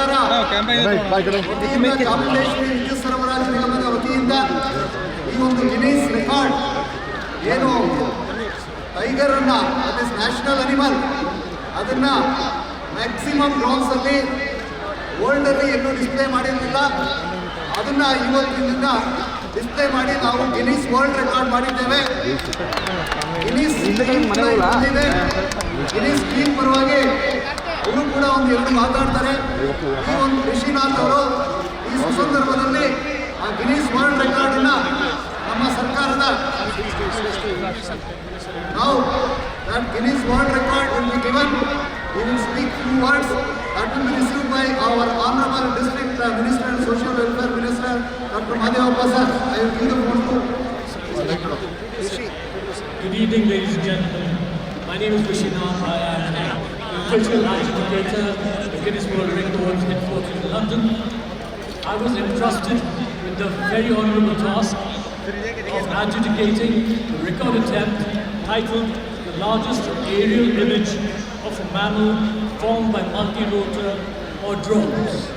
ಸರ್ಕಾರ ವತಿಯಿಂದ ಚಾಮುಂಡೇಶ್ವರಿ ವಿದ್ಯುತ್ ಸರಬರಾಜು ನಿಗಮದ ವತಿಯಿಂದ ಈ ಒಂದು ಗಿನೀಸ್ ರೆಕಾರ್ಡ್ ಏನು ಟೈಗರ್ ಅನ್ನ ದಟ್ ಇಸ್ ನ್ಯಾಷನಲ್ ಅನಿಮಲ್ ಅದನ್ನ ಮ್ಯಾಕ್ಸಿಮಮ್ ಡ್ರೋನ್ಸ್ ಅಲ್ಲಿ ವರ್ಲ್ಡ್ ಅಲ್ಲಿ ಎಲ್ಲೂ ಡಿಸ್ಪ್ಲೇ ಮಾಡಿರಲಿಲ್ಲ ಅದನ್ನ ಇವತ್ತಿನಿಂದ ಡಿಸ್ಪ್ಲೇ ಮಾಡಿ ನಾವು ಗಿನೀಸ್ ವರ್ಲ್ಡ್ ರೆಕಾರ್ಡ್ ಮಾಡಿದ್ದೇವೆ ಗಿನೀಸ್. ಗಿನೀಸ್ ಟೀಮ್ ಪರವಾಗಿ ಒಂದು ಎರಡು ಮಾತಾಡ್ತಾರೆ ಈ ಒಂದು ಋಷಿನಾಥ್ ಅವರು ಈ ಸುಸಂದರ್ಭದಲ್ಲಿ ಆ ಗಿನೀಸ್ ವರ್ಲ್ಡ್ ರೆಕಾರ್ಡ್ ಅನ್ನ ನಮ್ಮ ಸರ್ಕಾರದ ನಾವು that Guinness World Record will be given. We will speak few words that will be received by our Honorable District uh, Minister and Social Welfare Minister, Dr. Madhavappa sir. I will give the phone to Good evening, ladies and gentlemen. My name is Vishinath. I am official agitator of the Guinness World Records headquarters in London. I was entrusted with the very honourable task of adjudicating the record attempt titled The Largest Aerial Image of a Mammal Formed by Multi-Rotor or Drones.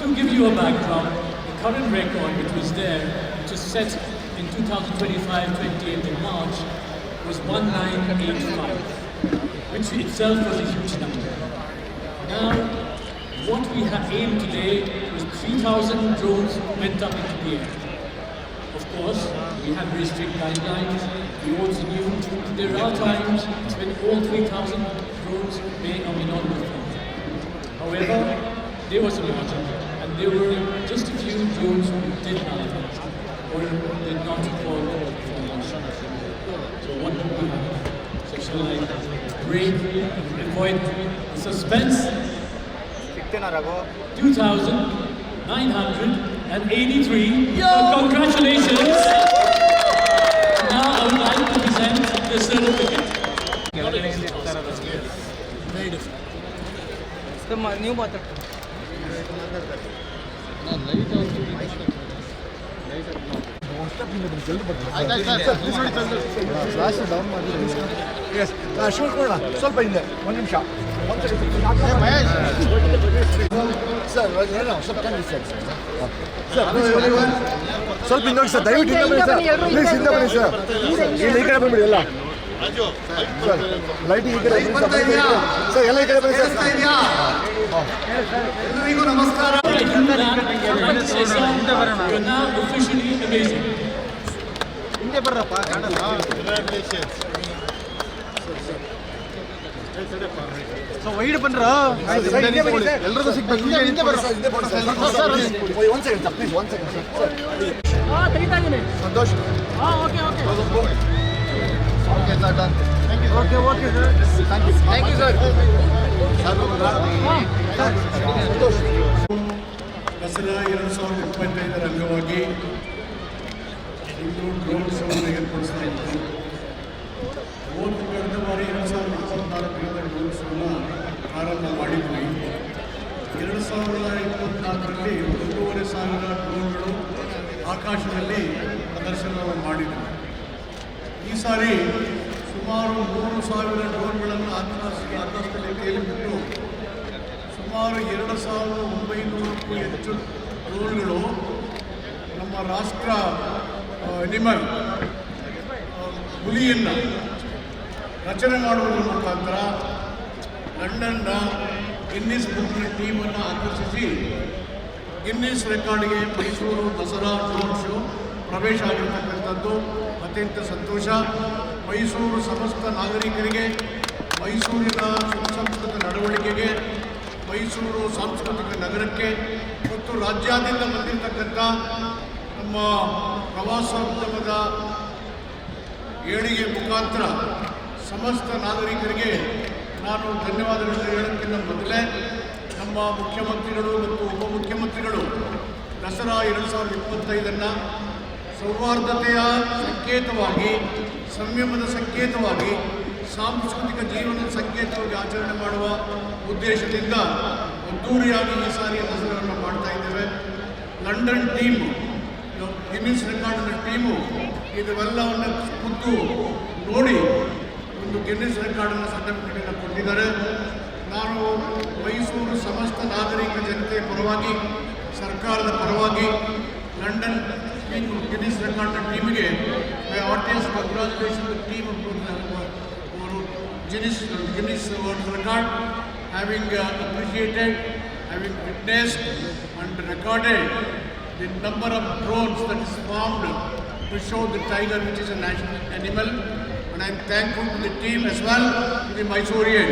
To give you a background, the current record which was there, which is set in 2025, 28th of March, was 1985, which itself was a huge number. Now, what we have aimed today was 3,000 drones went up into the air. Of course, we have very strict guidelines. We also knew there are times when all 3,000 drones may or may not move. However, there was a margin, and there were just a few drones who did malfunction or did not launch. So what do we have? So shall I break, avoid the suspense? 2,983. Uh, congratulations! Now I would like to present the certificate. Very different. ನೀವು ಮಾತಾಡ್ತೀವಿ ಶಿವಕುಮಾರ ಸ್ವಲ್ಪ ಹಿಂದೆ ಒಂದು ನಿಮಿಷ ಸ್ವಲ್ಪ sir ಸ್ವಲ್ಪ ಹಿಂದೆ sir ದಯವಿಟ್ಟು ಹಿಂದೆ ಬನ್ನಿ ಸರ್ ಹಿಂದೆ ಈ ಕಡೆ ಬಂದ್ಬಿಡಿ ಎಲ್ಲ ಲೈಟಿಂಗ್ ಈ ಕಡೆ ಬನ್ನಿ ಸರ್. ಸರ್ ಎಲ್ಲ ಈ ಕಡೆ ಬನ್ನಿ ಸರ್ ಎಲ್ಲರಿಗೂ ನಮಸ್ಕಾರ I do that and say so. You're now officially amazing. ಹಿಂದೆ ಬರ್ರಪ್ಪ ಕಾಣಲ್ಲ ಸೊ ವೈಡ್ ಬಂದ್ರ ಎಲ್ಲರಿಗೂ ಸಿಗ್ಬೇಕು ಹಿಂದೆ ಹಿಂದೆ ಬರ್ರಿ ಸರ್ ಹಿಂದೆ ಬರ್ರಿ ಸರ್ ಒಂದು ಸೆಕೆಂಡ್ ಸರ್ ಪ್ಲೀಸ್ ಒಂದು second sir Santosh okay okay okay sir done thank you okay okay sir thank you thank you sir Dasara ಎರಡು ಸಾವಿರದ ಇಪ್ಪತ್ತೈದರ ಅಂಗವಾಗಿ ಇಂದು ಡ್ರೋನ್ ಶೋವನ್ನು ಏರ್ಪಡಿಸ್ತಾ ಇತ್ತು ಒಂದು ಕಳೆದ ಬಾರಿ ಎರಡು ಸಾವಿರದ ಇಪ್ಪತ್ನಾಲ್ಕರಿಂದ ಡ್ರೋನ್ ಶೋನ ಪ್ರಾರಂಭ ಮಾಡಿದ್ವಿ ಎರಡು ಸಾವಿರದ ಇಪ್ಪತ್ನಾಲ್ಕರಲ್ಲಿ ಒಂದೂವರೆ ಸಾವಿರ ಡ್ರೋನ್ಗಳು ಆಕಾಶದಲ್ಲಿ ಪ್ರದರ್ಶನವನ್ನು ಮಾಡಿದ್ವಿ ಈ ಸಾರಿ ಸುಮಾರು ಮೂರು ಸಾವಿರ ಡ್ರೋನ್ಗಳನ್ನು ಆಕಾಶ ಆಕಾಶದಲ್ಲಿ ಬಿಟ್ಟು ಸುಮಾರು ಎರಡು ಸಾವಿರದ ಒಂಬೈನೂರಕ್ಕೂ ಹೆಚ್ಚು ಡ್ರೋನ್ಗಳು ನಮ್ಮ ರಾಷ್ಟ್ರ ಅನಿಮಲ್ ಹುಲಿಯನ್ನು ರಚನೆ ಮಾಡುವುದರ ಮುಖಾಂತರ ಲಂಡನ್ನ ಗಿನ್ನಿಸ್ ಬುಕ್ನ ಟೀಮನ್ನು ಆಕರ್ಷಿಸಿ ಗಿನ್ನಿಸ್ ರೆಕಾರ್ಡ್ಗೆ ಮೈಸೂರು ದಸರಾ ಡ್ರೋನ್ ಪ್ರವೇಶ ಆಗಿರ್ತಕ್ಕಂಥದ್ದು ಅತ್ಯಂತ ಸಂತೋಷ. ಮೈಸೂರು ಸಮಸ್ತ ನಾಗರಿಕರಿಗೆ, ಮೈಸೂರಿನ ಸುಸಂಸ್ಕೃತ ನಡವಳಿಕೆಗೆ, ಮೈಸೂರು ಸಾಂಸ್ಕೃತಿಕ ನಗರಕ್ಕೆ ಮತ್ತು ರಾಜ್ಯಾದ್ಯಂತ ಬಂದಿರತಕ್ಕಂಥ ನಮ್ಮ ಪ್ರವಾಸೋದ್ಯಮದ ಏಳಿಗೆ ಮುಖಾಂತರ ಸಮಸ್ತ ನಾಗರಿಕರಿಗೆ ನಾನು ಧನ್ಯವಾದಗಳನ್ನು ಹೇಳೋಕ್ಕಿಂತ ಮೊದಲೇ ನಮ್ಮ ಮುಖ್ಯಮಂತ್ರಿಗಳು ಮತ್ತು ಉಪಮುಖ್ಯಮಂತ್ರಿಗಳು ದಸರಾ ಎರಡು ಸಾವಿರದ ಇಪ್ಪತ್ತೈದನ್ನು ಸೌಹಾರ್ದತೆಯ ಸಂಕೇತವಾಗಿ, ಸಂಯಮದ ಸಂಕೇತವಾಗಿ, ಸಾಂಸ್ಕೃತಿಕ ಜೀವನದ ಸಂಕೇತವಾಗಿ ಆಚರಣೆ ಮಾಡುವ ಉದ್ದೇಶದಿಂದ ಅದ್ದೂರಿಯಾಗಿ ಈ ಸಾರಿಯ ದಸರಾವನ್ನು ಮಾಡ್ತಾ ಇದ್ದೇವೆ. ಲಂಡನ್ ಟೀಮು ಗಿನ್ನಿಸ್ ರೆಕಾರ್ಡ್ನ ಟೀಮು ಇದೆಲ್ಲವನ್ನು ಖುದ್ದು ನೋಡಿ ಒಂದು ಗಿನ್ನಿಸ್ ರೆಕಾರ್ಡನ್ನು ಸರ್ಟಿಫಿಕೇಟನ್ನು ಕೊಟ್ಟಿದ್ದಾರೆ. ನಾನು ಮೈಸೂರು ಸಮಸ್ತ ನಾಗರಿಕ ಜನತೆಯ ಪರವಾಗಿ, ಸರ್ಕಾರದ ಪರವಾಗಿ ಲಂಡನ್ ಟೀಮ್ ಗಿನ್ನಿಸ್ ರೆಕಾರ್ಡ್ ಟೀಮ್ಗೆ my heartiest congratulation team Guinness Guinness world record having appreciated having witnessed and recorded the number of drones that is formed to show the tiger which is a national animal and I am thankful to the team as well, to the Mysorean.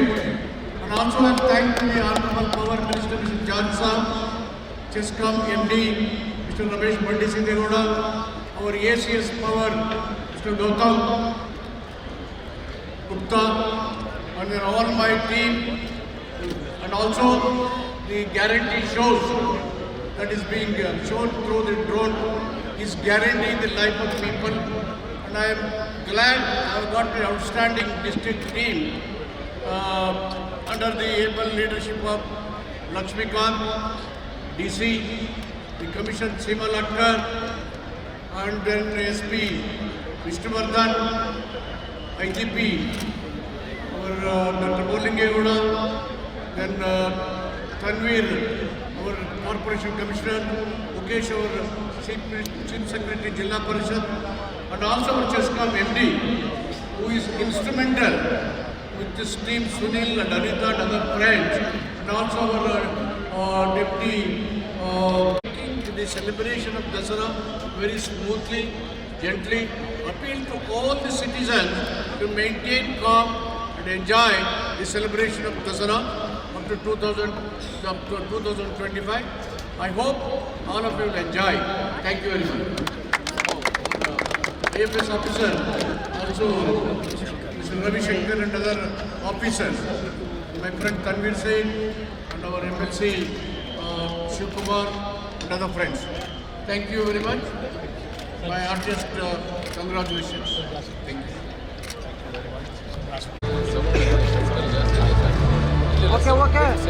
And also I am thankful to the Honorable Power Minister Mr. John Sam, Chescom MD Mr. Ramesh Bandi Sindegowda, our ACS Power Mr. Gautam Gupta and then all my team and also the guarantee shows that is being uh, shown through the drone is guaranteeing the life of people and I am glad I have got the outstanding district team uh, under the able leadership of Lakshmikant, DC, the Commission Seema Latkar and then SP Vishnuvardhan, IGP our uh, Dr. Bolingegowda, then uh, Tanveer, our Corporation Commissioner, Mukesh, our Chief, Secretary, Jilla Parishad, and also our Chescom MD, who is instrumental with this team, Sunil and Anita and other friends, and also our uh, uh, Deputy uh, the celebration of Dasara very smoothly, gently. Appeal to all the citizens to maintain calm and enjoy the celebration of Dasara up to 2000, up to 2025. I hope all of you will enjoy. Thank you very much. AFS officer, also Mr. Ravi Shankar and other officers, my friend Tanvir Singh and our MLC uh, Shiv Kumar another friends. Thank you very much. My artist, uh, congratulations. Thank you. Okay, okay.